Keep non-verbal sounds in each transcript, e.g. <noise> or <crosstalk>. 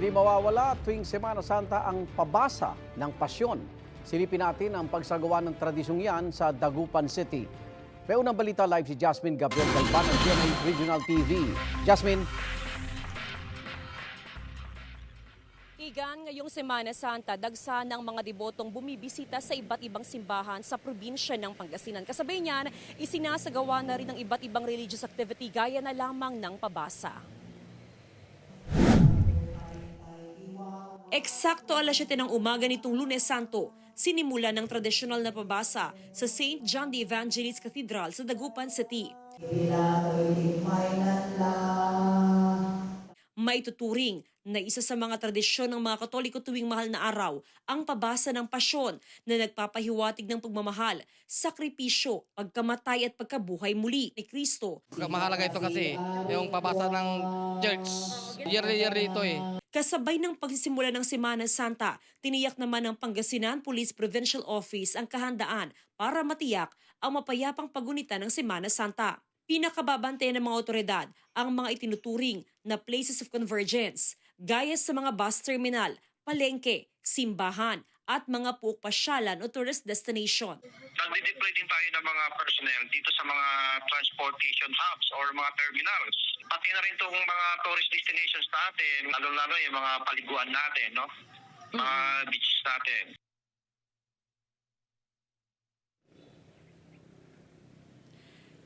Hindi mawawala tuwing Semana Santa ang pabasa ng pasyon. Silipin natin ang pagsagawa ng tradisyong yan sa Dagupan City. May unang balita live si Jasmine Gabriel Galban ng GMA Regional TV. Jasmine, Igan, ngayong Semana Santa, dagsa ng mga debotong bumibisita sa iba't ibang simbahan sa probinsya ng Pangasinan. Kasabay niyan, isinasagawa na rin ng iba't ibang religious activity gaya na lamang ng pabasa. Eksakto alas 7 ng umaga nitong Lunes Santo, sinimula ng tradisyonal na pabasa sa St. John the Evangelist Cathedral sa Dagupan City. May tuturing na isa sa mga tradisyon ng mga Katoliko tuwing mahal na araw ang pabasa ng pasyon na nagpapahiwatig ng pagmamahal, sakripisyo, pagkamatay at pagkabuhay muli ni Kristo. Mahalaga ito kasi yung pabasa ng church. Yearly-yearly ito eh. Kasabay ng pagsisimula ng Semana Santa, tiniyak naman ng Pangasinan Police Provincial Office ang kahandaan para matiyak ang mapayapang pagunita ng Semana Santa. Pinakababantayan ng mga otoridad ang mga itinuturing na places of convergence, gaya sa mga bus terminal, palengke, simbahan, at mga puukpasyalan o tourist destination. Nagdi-deploy din tayo ng mga personnel dito sa mga transportation hubs or mga terminals. Pati na rin itong mga tourist destinations natin, lalo-lalo yung mga paliguan natin, no? Mga beaches natin.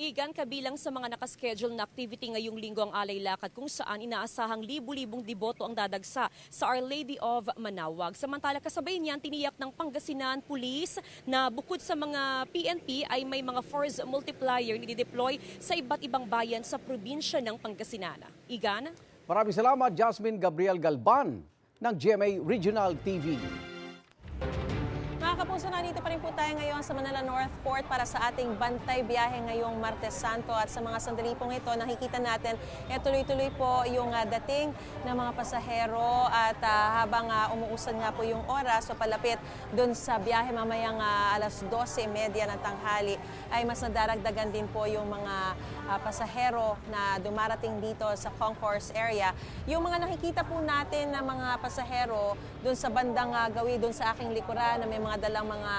Igan kabilang sa mga nakaschedule na activity ngayong linggo ang Alay Lakad kung saan inaasahang libu-libong deboto ang dadagsa sa Our Lady of Manawag. Samantala kasabay niyan tiniyak ng Pangasinan Police na bukod sa mga PNP ay may mga force multiplier na deploy sa iba't ibang bayan sa probinsya ng Pangasinan. Igan? maraming salamat Jasmine Gabriel Galban ng GMA Regional TV. Kapuso, nandito pa rin po tayo ngayon sa Manila North Port para sa ating bantay biyahe ngayong Martes Santo. At sa mga sandali pong ito, nakikita natin, eh, tuloy-tuloy po yung ah, dating ng mga pasahero at ah, habang ah, umuusad nga po yung oras o palapit dun sa biyahe mamayang ah, alas 12.30 ng tanghali ay mas nadaragdagan din po yung mga ah, pasahero na dumarating dito sa concourse area. Yung mga nakikita po natin na mga pasahero dun sa bandang uh, gawi, dun sa aking likuran na may mga dalang mga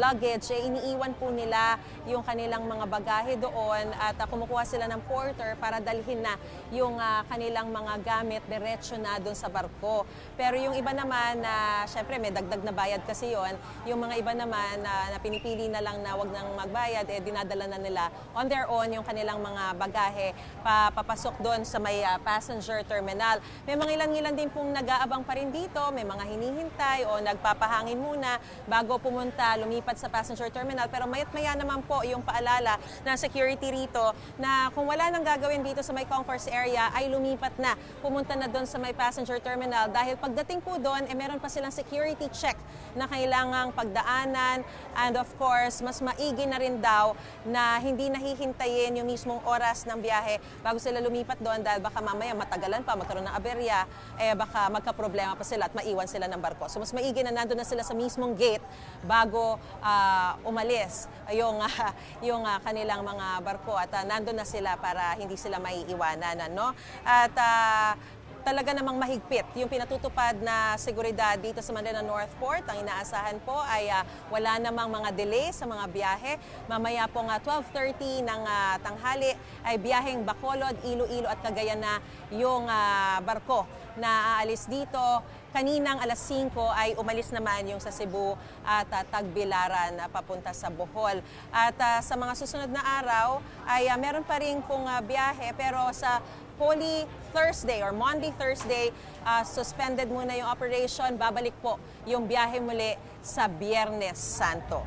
luggage, eh, iniiwan po nila yung kanilang mga bagahe doon at ah, kumukuha sila ng porter para dalhin na yung ah, kanilang mga gamit diretso na doon sa barko. Pero yung iba naman na syempre may dagdag na bayad kasi yon, yung mga iba naman na, na pinipili na lang na wag nang magbayad eh dinadala na nila on their own yung kanilang mga bagahe pa, papasok doon sa may ah, passenger terminal. May mga ilan-ilan din pong nag-aabang pa rin dito, may mga hinihintay o nagpapahangin muna bago pumunta, lumipat sa passenger terminal. Pero mayat maya naman po yung paalala ng security rito na kung wala nang gagawin dito sa may concourse area ay lumipat na, pumunta na doon sa may passenger terminal dahil pagdating po doon, eh, meron pa silang security check na kailangang pagdaanan and of course, mas maigi na rin daw na hindi nahihintayin yung mismong oras ng biyahe bago sila lumipat doon dahil baka mamaya matagalan pa, magkaroon ng aberya, eh baka magka-problema pa sila at maiwan sila ng barko. So mas maigi na nandun na sila sa mismong gate bago ah, umalis yung, ah, <laughs> yung ah, kanilang mga barko at ah, nandun na sila para hindi sila maiiwanan. Ano? At ah, talaga namang mahigpit yung pinatutupad na seguridad dito sa Manila North Port. Ang inaasahan po ay ah, wala namang mga delay sa mga biyahe. Mamaya po nga 12.30 ng ah, tanghali ay biyaheng Bacolod, Iloilo at Cagayan na yung ah, barko na aalis dito. Kaninang alas 5 ay umalis naman yung sa Cebu at ah, Tagbilaran na papunta sa Bohol. At ah, sa mga susunod na araw ay ah, meron pa rin pong ah, biyahe pero sa Holy Thursday or Monday Thursday, ah, suspended muna yung operation. Babalik po yung biyahe muli sa Biyernes Santo.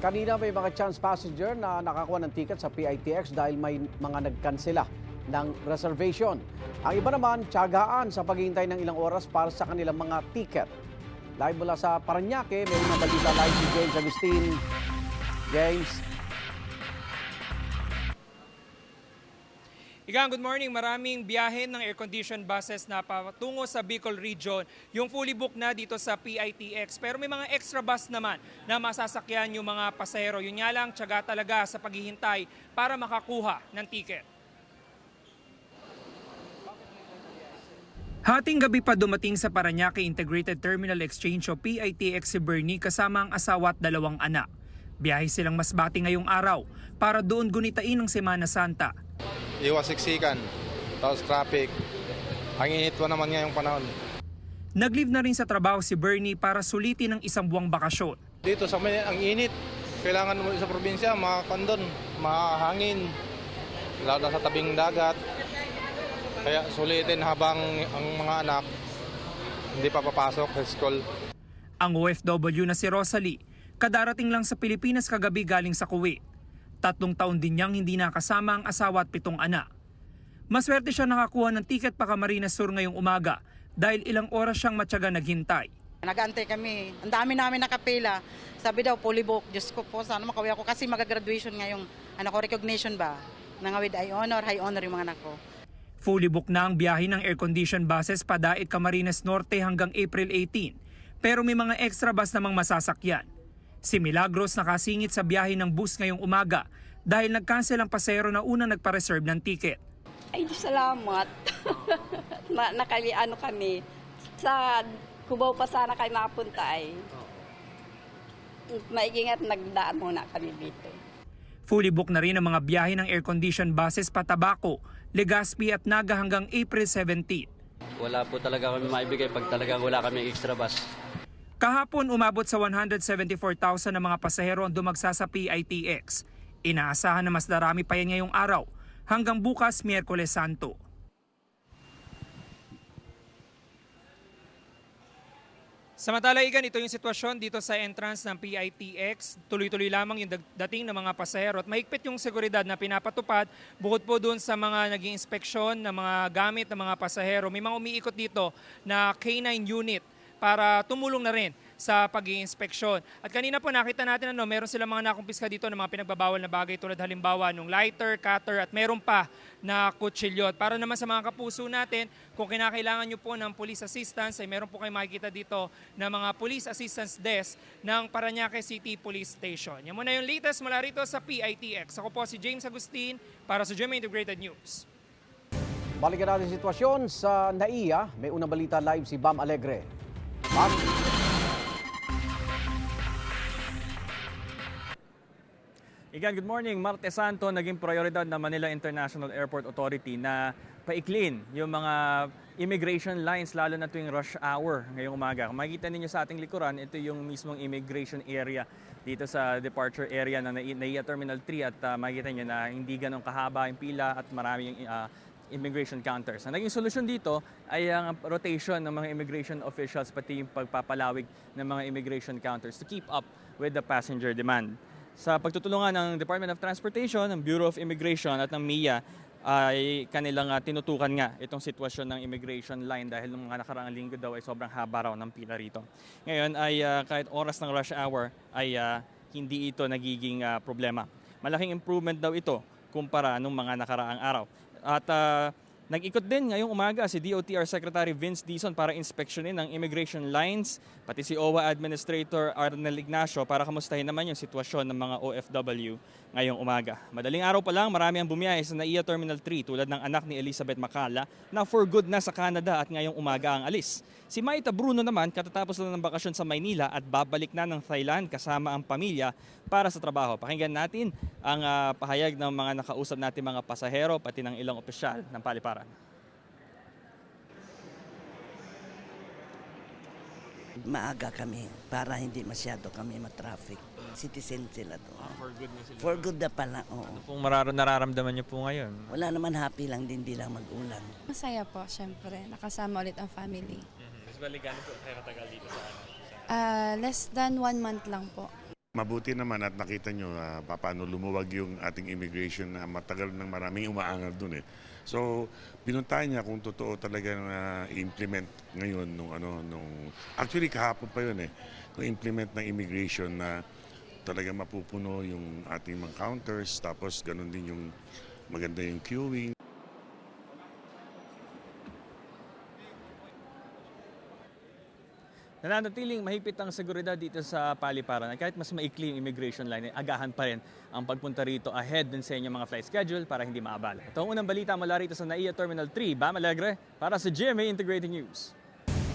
Kanina may mga chance passenger na nakakuha ng ticket sa PITX dahil may mga nagkansela ng reservation. Ang iba naman, tiyagaan sa paghihintay ng ilang oras para sa kanilang mga ticket. Live mula sa Paranaque, may mga balita live si James Agustin. James, Igang, good morning. Maraming biyahe ng air-conditioned buses na patungo sa Bicol Region. Yung fully booked na dito sa PITX. Pero may mga extra bus naman na masasakyan yung mga pasahero. Yun nga lang, tiyaga talaga sa paghihintay para makakuha ng ticket. Hating gabi pa dumating sa Paranaque Integrated Terminal Exchange o PITX si Bernie kasama ang asawa at dalawang anak. Biyahe silang masbati ngayong araw para doon gunitain ang Semana Santa. Iwas siksikan, tapos traffic. Ang init po naman ngayong panahon. Nag-leave na rin sa trabaho si Bernie para sulitin ang isang buwang bakasyon. Dito sa Manila, ang init. Kailangan mo sa probinsya, makakandon, makahangin, lalo na sa tabing dagat. Kaya sulitin habang ang mga anak hindi pa papasok sa school. Ang OFW na si Rosalie, kadarating lang sa Pilipinas kagabi galing sa Kuwait. Tatlong taon din niyang hindi nakasama ang asawa at pitong anak. Maswerte siya nakakuha ng tiket pa Camarines Sur ngayong umaga dahil ilang oras siyang matyaga naghintay. Nagantay kami. Ang dami namin nakapila. Sabi daw, polybook. Diyos ko po, sana makawi ako kasi mag-graduation ngayong ano ko, recognition ba? Nang with high honor, high honor yung mga anak ko. Fully booked na ang biyahe ng air-conditioned buses Padait Camarines Norte hanggang April 18. Pero may mga extra bus namang masasakyan. Si Milagros nakasingit sa biyahe ng bus ngayong umaga dahil nag-cancel ang pasero na unang nagpa-reserve ng ticket. Ay, Diyos salamat. <laughs> na, nakali, ano kami, sa Cubao pa sana kayo makapunta ay. Maigingat nagdaan muna kami dito. Fully booked na rin ang mga biyahe ng air-conditioned buses Patabako, Legazpi at Naga hanggang April 17. Wala po talaga kami maibigay pag talagang wala kami extra bus. Kahapon umabot sa 174,000 na mga pasahero ang dumagsa sa PITX. Inaasahan na mas darami pa yan ngayong araw hanggang bukas Miyerkules Santo. Samantala, Igan, ito yung sitwasyon dito sa entrance ng PITX. Tuloy-tuloy lamang yung dating ng mga pasahero at mahigpit yung seguridad na pinapatupad bukod po doon sa mga naging inspeksyon ng mga gamit ng mga pasahero. May mga umiikot dito na K9 unit para tumulong na rin sa pag inspeksyon At kanina po nakita natin ano, meron silang mga nakumpiska dito ng mga pinagbabawal na bagay tulad halimbawa nung lighter, cutter at meron pa na kutsilyo. At para naman sa mga kapuso natin, kung kinakailangan nyo po ng police assistance, ay meron po kayo makikita dito na mga police assistance desk ng Paranaque City Police Station. Yan muna yung latest mula rito sa PITX. Ako po si James Agustin para sa GMA Integrated News. Balikan natin sitwasyon sa NAIA. May unang balita live si Bam Alegre. Bam? Igan, good morning. Martes Santo, naging prioridad ng Manila International Airport Authority na paiklin yung mga immigration lines lalo na tuwing rush hour ngayong umaga. Kung makikita ninyo sa ating likuran, ito yung mismong immigration area dito sa departure area ng NAIA Terminal 3 at uh, makikita nyo na hindi ganun kahaba yung pila at marami yung uh, immigration counters. Ang naging solusyon dito ay ang rotation ng mga immigration officials pati yung pagpapalawig ng mga immigration counters to keep up with the passenger demand. Sa pagtutulungan ng Department of Transportation, ng Bureau of Immigration at ng MIA ay kanilang ah, tinutukan nga itong sitwasyon ng immigration line dahil nung mga nakaraang linggo daw ay sobrang haba raw ng pila rito. Ngayon ay ah, kahit oras ng rush hour ay ah, hindi ito nagiging ah, problema. Malaking improvement daw ito kumpara nung mga nakaraang araw. At ah, nag-ikot din ngayong umaga si DOTR Secretary Vince Dizon para inspeksyonin ang immigration lines, pati si OWA Administrator Arnel Ignacio para kamustahin naman yung sitwasyon ng mga OFW ngayong umaga. Madaling araw pa lang, marami ang bumiyahe sa NAIA Terminal 3 tulad ng anak ni Elizabeth Macala na for good na sa Canada at ngayong umaga ang alis. Si Maita Bruno naman katatapos na ng bakasyon sa Maynila at babalik na ng Thailand kasama ang pamilya para sa trabaho. Pakinggan natin ang ah, pahayag ng mga nakausap natin mga pasahero pati ng ilang opisyal ng paliparan. Maaga kami para hindi masyado kami matraffic. Citizen sila to. for good na sila. For good na pala, oo. Kung nararamdaman niyo po ngayon, Wala naman happy lang din, di lang mag-ulan. Masaya po, syempre. Nakasama ulit ang family. usually gano'n po kayo katagal dito sa ano? Ah, less than one month lang po. Mabuti naman at nakita nyo uh, paano lumuwag yung ating immigration na matagal nang maraming umaangal dun eh. So, pinuntahan niya kung totoo talaga na i-implement ngayon nung ano nung actually kahapon pa yun eh. Nung implement ng immigration na talaga mapupuno yung ating mga counters tapos ganun din yung maganda yung queuing. Nananatiling mahigpit ang seguridad dito sa paliparan at kahit mas maikli yung immigration line, eh, agahan pa rin ang pagpunta rito ahead dun sa inyong mga flight schedule para hindi maabala. Ito ang unang balita mula rito sa NAIA Terminal 3, Bam Alegre, para sa GMA Integrated News.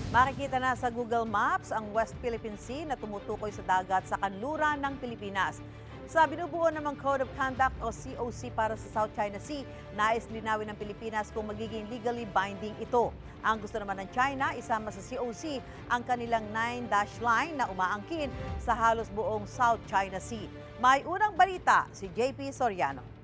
Makikita na sa Google Maps ang West Philippine Sea na tumutukoy sa dagat sa kanluran ng Pilipinas. Sa binubuo namang Code of Conduct o COC para sa South China Sea, nais linawin ng Pilipinas kung magiging legally binding ito. Ang gusto naman ng China, isama sa COC ang kanilang 9-dash line na umaangkin sa halos buong South China Sea. May unang balita si JP Soriano.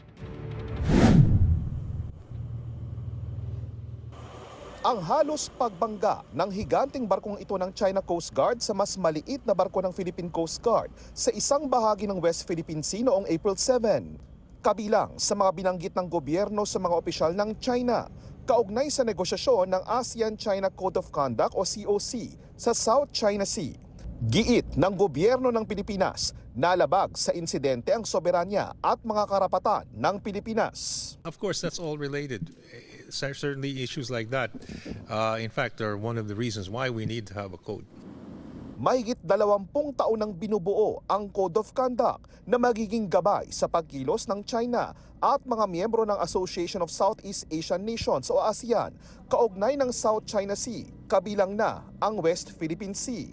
Ang halos pagbangga ng higanting barkong ito ng China Coast Guard sa mas maliit na barko ng Philippine Coast Guard sa isang bahagi ng West Philippine Sea noong April 7. Kabilang sa mga binanggit ng gobyerno sa mga opisyal ng China, kaugnay sa negosyasyon ng ASEAN-China Code of Conduct o COC sa South China Sea. Giit ng gobyerno ng Pilipinas, nalabag sa insidente ang soberanya at mga karapatan ng Pilipinas. Of course, that's all related. Cer- Certainly, issues like that, uh, in fact, are one of the reasons why we need to have a code. Mahigit dalawampung taon nang binubuo ang Code of Conduct na magiging gabay sa pagkilos ng China at mga miyembro ng Association of Southeast Asian Nations o ASEAN kaugnay ng South China Sea, kabilang na ang West Philippine Sea.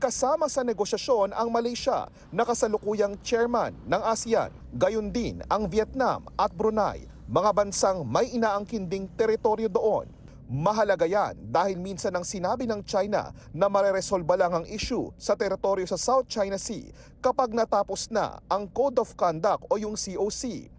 Kasama sa negosyasyon ang Malaysia na kasalukuyang chairman ng ASEAN, gayon din ang Vietnam at Brunei, mga bansang may inaangkin ding teritoryo doon. Mahalaga yan dahil minsan ang sinabi ng China na mareresolba lang ang issue sa teritoryo sa South China Sea kapag natapos na ang Code of Conduct o yung COC.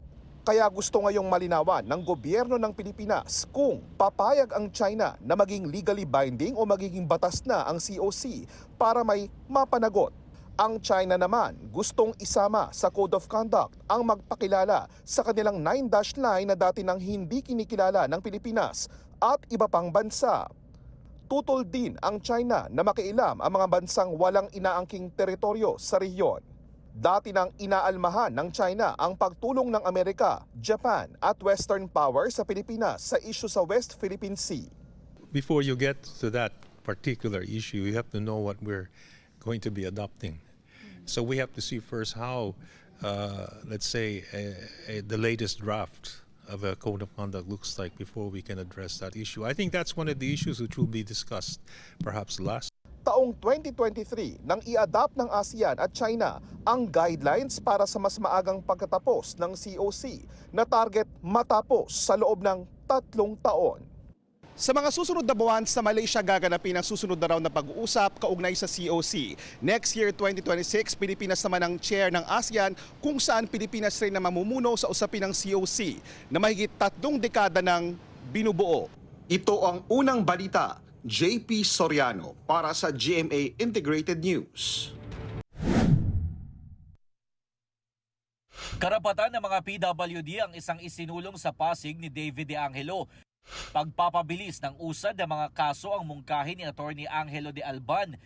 Kaya gusto ngayong malinawan ng gobyerno ng Pilipinas kung papayag ang China na maging legally binding o magiging batas na ang COC para may mapanagot. Ang China naman gustong isama sa Code of Conduct ang magpakilala sa kanilang 9-dash line na dati nang hindi kinikilala ng Pilipinas at iba pang bansa. Tutol din ang China na makialam ang mga bansang walang inaangking teritoryo sa rehiyon. Dati nang inaalmahan ng China ang pagtulong ng Amerika, Japan at Western powers sa Pilipinas sa isyu sa West Philippine Sea. Before you get to that particular issue, you have to know what we're going to be adopting. So we have to see first how, uh, let's say, a, a, the latest draft of a code of conduct looks like before we can address that issue. I think that's one of the issues which will be discussed perhaps last. Taong 2023 nang i-adapt ng ASEAN at China ang guidelines para sa mas maagang pagkatapos ng COC na target matapos sa loob ng tatlong taon. Sa mga susunod na buwan sa Malaysia gaganapin ang susunod na round na pag-uusap kaugnay sa COC. Next year 2026, Pilipinas naman ang chair ng ASEAN kung saan Pilipinas rin na mamumuno sa usapin ng COC na mahigit tatlong dekada ng binubuo. Ito ang unang balita, JP Soriano para sa GMA Integrated News. Karapatan ng mga PWD ang isang isinulong sa Pasig ni David De Angelo. Pagpapabilis ng usad ng mga kaso ang mungkahi ni Attorney Angelo de Alban.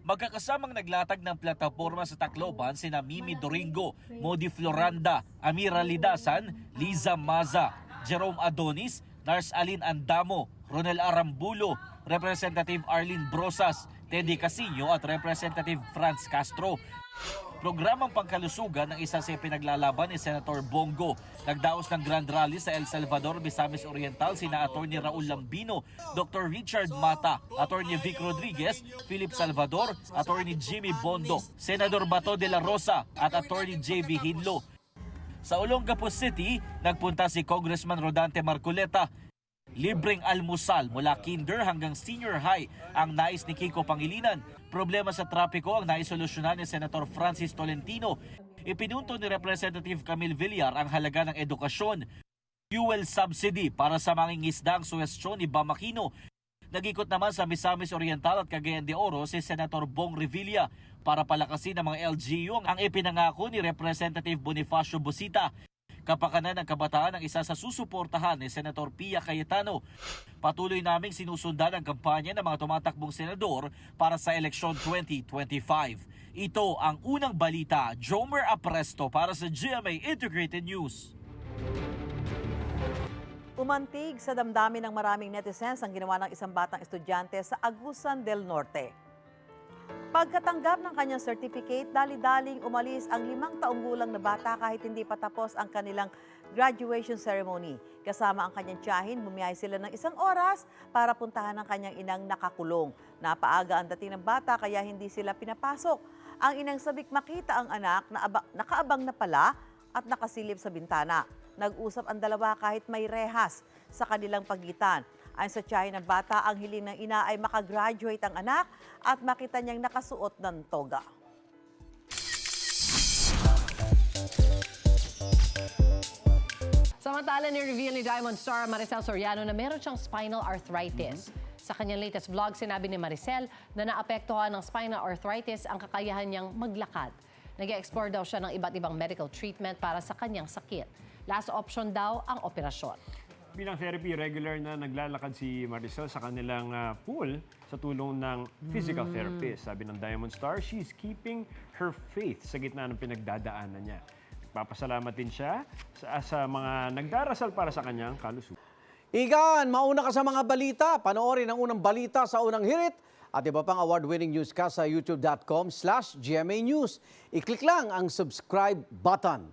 Magkakasamang naglatag ng plataforma sa Tacloban sina Mimi Doringo, Modi Floranda, Amira Lidasan, Liza Maza, Jerome Adonis, Nars Alin Andamo, Ronel Arambulo, Representative Arlene Brosas, Teddy Casino at Representative Franz Castro. Programang pangkalusugan ng isa sa pinaglalaban ni Senator Bongo. Nagdaos ng Grand Rally sa El Salvador, Misamis Oriental sina Attorney Raul Lambino, Dr. Richard Mata, Attorney Vic Rodriguez, Philip Salvador, Attorney Jimmy Bondo, Senador Bato de la Rosa at Attorney J.V. Hinlo. Sa Olongapo City, nagpunta si Congressman Rodante Marcoleta Libreng almusal mula kinder hanggang senior high ang nais ni Kiko Pangilinan. Problema sa trapiko ang naisolusyonan ni Senator Francis Tolentino. Ipinunto ni Representative Camille Villar ang halaga ng edukasyon. Fuel subsidy para sa mangingisdang suwestyon ni Bamakino. Nagikot naman sa Misamis Oriental at Cagayan de Oro si Senator Bong Revilla para palakasin ng mga LGU ang ipinangako ni Representative Bonifacio Busita kapakanan ng kabataan ang isa sa susuportahan ni Senator Pia Cayetano. Patuloy naming sinusundan ang kampanya ng mga tumatakbong senador para sa eleksyon 2025. Ito ang unang balita, Jomer Apresto para sa GMA Integrated News. Umantig sa damdamin ng maraming netizens ang ginawa ng isang batang estudyante sa Agusan del Norte. Pagkatanggap ng kanyang certificate, dali-daling umalis ang limang taong gulang na bata kahit hindi pa tapos ang kanilang graduation ceremony. Kasama ang kanyang tiyahin, bumiyahe sila ng isang oras para puntahan ang kanyang inang nakakulong. Napaaga ang dating ng bata kaya hindi sila pinapasok. Ang inang sabik makita ang anak na aba- nakaabang na pala at nakasilip sa bintana. Nag-usap ang dalawa kahit may rehas sa kanilang pagitan. Ayon sa ng bata, ang hiling ng ina ay makagraduate ang anak at makita niyang nakasuot ng toga. Samantala ni-reveal ni Diamond Star Maricel Soriano na meron siyang spinal arthritis. Sa kanyang latest vlog, sinabi ni Maricel na naapektuhan ng spinal arthritis ang kakayahan niyang maglakad. Nag-explore daw siya ng iba't ibang medical treatment para sa kanyang sakit. Last option daw ang operasyon. Bilang therapy, regular na naglalakad si Marisol sa kanilang ah, pool sa tulong ng physical Mm. therapist. Sabi ng Diamond Star, she's keeping her faith sa gitna ng pinagdadaanan niya. Nagpapasalamat din siya sa, sa mga nagdarasal para sa kanyang kalusugan. Igan, mauna ka sa mga balita. Panoorin ang unang balita sa unang hirit at iba pang award-winning newscast sa youtube.com slash GMA News. I-click lang ang subscribe button.